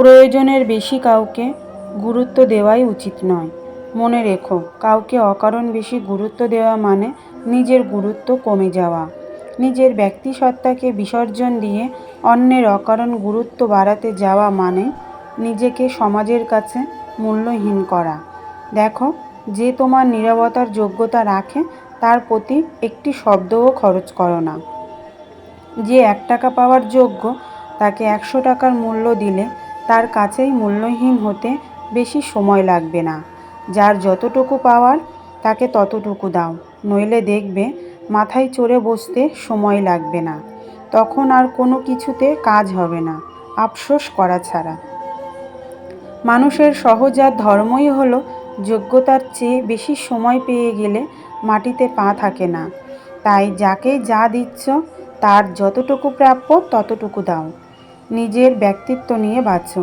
প্রয়োজনের বেশি কাউকে গুরুত্ব দেওয়াই উচিত নয়। মনে রেখো, কাউকে অকারণ বেশি গুরুত্ব দেওয়া মানে নিজের গুরুত্ব কমে যাওয়া। নিজের ব্যক্তিসত্তাকে বিসর্জন দিয়ে অন্যের অকারণ গুরুত্ব বাড়াতে যাওয়া মানে নিজেকে সমাজের কাছে মূল্যহীন করা। দেখো, যে তোমার নীরবতার যোগ্যতা রাখে, তার প্রতি একটি শব্দও খরচ করো না। যে এক টাকা পাওয়ার যোগ্য, তাকে একশো টাকার মূল্য দিলে তার কাছেই মূল্যহীন হতে বেশি সময় লাগবে না। যার যতটুকু পাওয়ার, তাকে ততটুকু দাও, নইলে দেখবে মাথায় চড়ে বসতে সময় লাগবে না। তখন আর কোনো কিছুতে কাজ হবে না, আফসোস করা ছাড়া। মানুষের সহজাত ধর্মই হলো যোগ্যতার চেয়ে বেশি সময় পেয়ে গেলে মাটিতে পা থাকে না। তাই যাকে যা দিচ্ছ, তার যতটুকু প্রাপ্য, ততটুকু দাও। নিজের ব্যক্তিত্ব নিয়ে বাঁচো,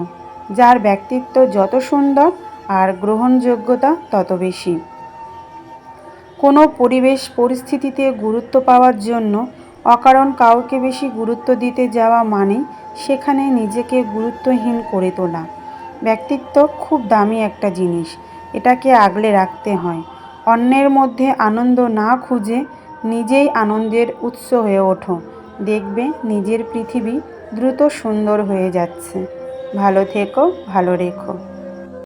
যার ব্যক্তিত্ব যত সুন্দর আর গ্রহণযোগ্যতা তত বেশি। কোনো পরিবেশ পরিস্থিতিতে গুরুত্ব পাওয়ার জন্য অকারণ কাউকে বেশি গুরুত্ব দিতে যাওয়া মানে সেখানে নিজেকে গুরুত্বহীন করে তোলা। ব্যক্তিত্ব খুব দামি একটা জিনিস, এটাকে আগলে রাখতে হয়। অন্যের মধ্যে আনন্দ না খুঁজে নিজেই আনন্দের উৎস হয়ে ওঠো। দেখবে নিজের পৃথিবী দ্রুত সুন্দর হয়ে যাচ্ছে। ভালো থেকো ভালো রেখো।